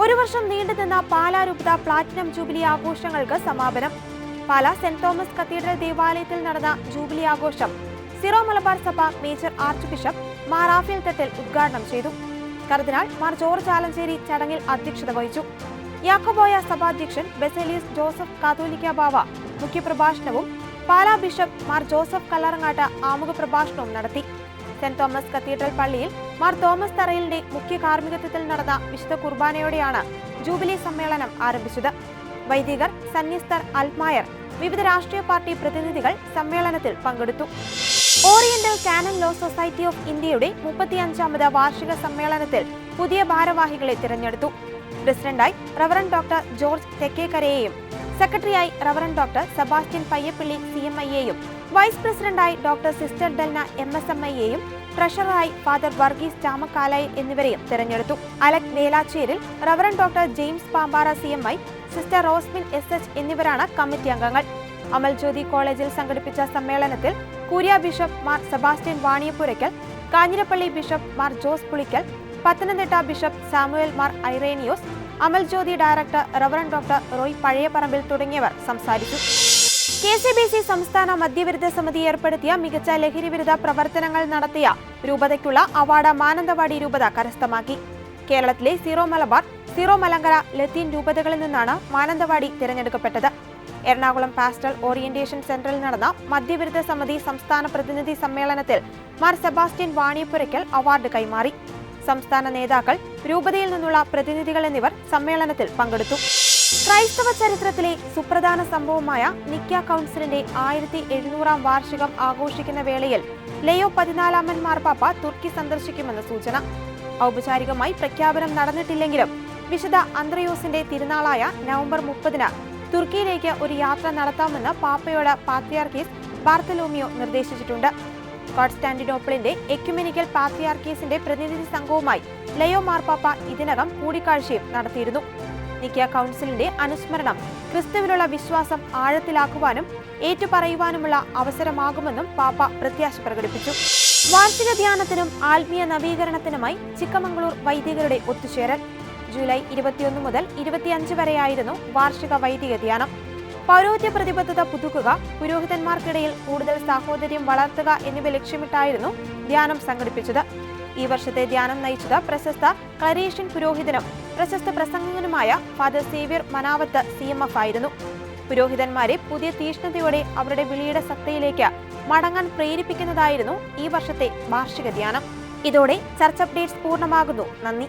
ഒരു വർഷം നീണ്ടുനിന്ന പാലാ രൂപത പ്ലാറ്റിനം ജൂബിലി ആഘോഷങ്ങൾക്ക് സമാപനം. പാല സെന്റ് തോമസ് കത്തീഡ്രൽ ദേവാലയത്തിൽ നടന്ന ജൂബിലി ആഘോഷം സിറോ മലബാർ സഭ major archbishop Mar Raphael Thattil ഉദ്ഘാടനം ചെയ്തു. കർദിനാൾ മാർ ജോർജ് ആലഞ്ചേരി ചടങ്ങിൽ അധ്യക്ഷത വഹിച്ചു. യാക്കോബോയ സഭാധ്യക്ഷൻ ബെസേലിയസ് ജോസഫ് കാതോലിക്ക ബാവ മുഖ്യപ്രഭാഷണവും പാലാ ബിഷപ്പ് മാർ ജോസഫ് കല്ലറങ്ങാട്ട് ആമുഖ പ്രഭാഷണവും നടത്തി. സെന്റ് തോമസ് കത്തീഡ്രൽ പള്ളിയിൽ മാർ തോമസ് തറയിലിന്റെ മുഖ്യ കാർമ്മികത്വത്തിൽ നടന്ന വിശുദ്ധ കുർബാനയോടെയാണ് ജൂബിലി സമ്മേളനം ആരംഭിച്ചത്. വൈദികർ സന്യസ്തർ അൽമായർ വിവിധ രാഷ്ട്രീയ പാർട്ടി പ്രതിനിധികൾ സമ്മേളനത്തിൽ പങ്കെടുത്തു. Oriental canon law society of ഇന്ത്യയുടെ മുപ്പത്തിയഞ്ചാമത് വാർഷിക സമ്മേളനത്തിൽ പുതിയ ഭാരവാഹികളെ തിരഞ്ഞെടുത്തു. പ്രസിഡന്റായി റവറൻ ഡോക്ടർ ജോർജ് തെക്കേക്കരയെയും സെക്രട്ടറിയായി reverend doctor Sebastian Payyappally C M ഐയെയും vice പ്രസിഡന്റായി doctor sister Delna M S M ഐയെയും ട്രഷററായി ഫാദർ വർഗീസ് ചാമക്കാലായി എന്നിവരെയും തെരഞ്ഞെടുത്തു. അലക് Velacheril reverend doctor James Pampara C M I sister Rosmin S H എന്നിവരാണ് കമ്മിറ്റി അംഗങ്ങൾ. അമൽ ജ്യോതി കോളേജിൽ സംഘടിപ്പിച്ച സമ്മേളനത്തിൽ curia bishop Mar Sebastian Vaniyapurackal Kanjirappally bishop Mar Jose Pulickal Pathanamthitta bishop Samuel Mar Irenios Amal Jyothi director reverend doctor Roy Pazhayaparambil തുടങ്ങിയവർ സംസാരിച്ചു. K C B C സംസ്ഥാന മദ്യവിരുദ്ധ സമിതി ഏർപ്പെടുത്തിയ മികച്ച ലഹരിവിരുദ്ധ പ്രവർത്തനങ്ങൾ നടത്തിയ രൂപതയ്ക്കുള്ള അവാർഡ് മാനന്തവാടി രൂപത കരസ്ഥമാക്കി. കേരളത്തിലെ സീറോ മലബാർ സീറോ മലങ്കര ലത്തീൻ രൂപതകളിൽ നിന്നാണ് മാനന്തവാടി തിരഞ്ഞെടുക്കപ്പെട്ടത്. എറണാകുളം പാസ്റ്റൽ ഓറിയന്റേഷൻ സെന്ററിൽ നടന്ന മദ്യവിരുദ്ധ സമിതി സംസ്ഥാന പ്രതിനിധി സമ്മേളനത്തിൽ മാർ സെബാസ്റ്റ്യൻ വാണിയപ്പുരയ്ക്കൽ അവാർഡ് കൈമാറി. സംസ്ഥാന നേതാക്കൾ രൂപതയിൽ നിന്നുള്ള പ്രതിനിധികൾ എന്നിവർ സമ്മേളനത്തിൽ പങ്കെടുത്തു. ക്രൈസ്തവ ചരിത്രത്തിലെ സുപ്രധാന സംഭവമായ നിക്ക കൗൺസിലിന്റെ ആയിരത്തി എഴുന്നൂറാം വാർഷികം ആഘോഷിക്കുന്ന വേളയിൽ ലയോ പതിനാലാമൻ മാർപ്പാപ്പ തുർക്കി സന്ദർശിക്കുമെന്ന സൂചന. ഔപചാരികമായി പ്രഖ്യാപനം നടന്നിട്ടില്ലെങ്കിലും വിശുദ്ധ അന്ത്രയോസിന്റെ തിരുനാളായ നവംബർ മുപ്പതിന് തുർക്കിയിലേക്ക് ഒരു യാത്ര നടത്താമെന്ന് പാപ്പയോട് പാത്രിയാർക്കീസ് ബാർത്തലോമിയോ നിർദ്ദേശിച്ചിട്ടുണ്ട്. കോൺസ്റ്റാന്റിനോപ്പിളിന്റെ എക്യുമെനിക്കൽ പാത്രിയാർക്കീസിന്റെ പ്രതിനിധി സംഘവുമായി ലയോ മാർപ്പാപ്പ ഇതിനകം കൂടിക്കാഴ്ചയും നടത്തിയിരുന്നു. നിക്ക കൗൺസിലിന്റെ അനുസ്മരണം ക്രിസ്തുവിലുള്ള വിശ്വാസം ആഴത്തിലാക്കുവാനും ഏറ്റുപറയുവാനുമുള്ള അവസരമാകുമെന്നും പാപ്പ പ്രത്യാശ പ്രകടിപ്പിച്ചു. വാർഷിക ധ്യാനത്തിനും ആത്മീയ നവീകരണത്തിനുമായി ചിക്കമംഗളൂർ വൈദികരുടെ ഒത്തുചേരൽ. ജൂലൈ ഇരുപത്തിയൊന്ന് മുതൽ ഇരുപത്തിയഞ്ച് വരെയായിരുന്നു വാർഷിക വൈദിക ധ്യാനം. പൗരോഹിത്യ പ്രതിബദ്ധത പുതുക്കുക പുരോഹിതന്മാർക്കിടയിൽ കൂടുതൽ സാഹോദര്യം വളർത്തുക എന്നിവ ലക്ഷ്യമിട്ടായിരുന്നു ധ്യാനം സംഘടിപ്പിച്ചത്. ഈ വർഷത്തെ ധ്യാനം നയിച്ചത് പ്രശസ്ത ക്ലരീഷ്യൻ പുരോഹിതനും പ്രശസ്ത പ്രസംഗകനുമായ father Xavier Manavath C M F ആയിരുന്നു. പുരോഹിതന്മാരെ പുതിയ തീഷ്ണതയോടെ അവരുടെ വിളിയുടെ സത്തയിലേക്ക് മടങ്ങാൻ പ്രേരിപ്പിക്കുന്നതായിരുന്നു ഈ വർഷത്തെ വാർഷിക ധ്യാനം. ഇതോടെ ചർച്ച അപ്ഡേറ്റ്സ് പൂർണമാകുന്നു. നന്ദി.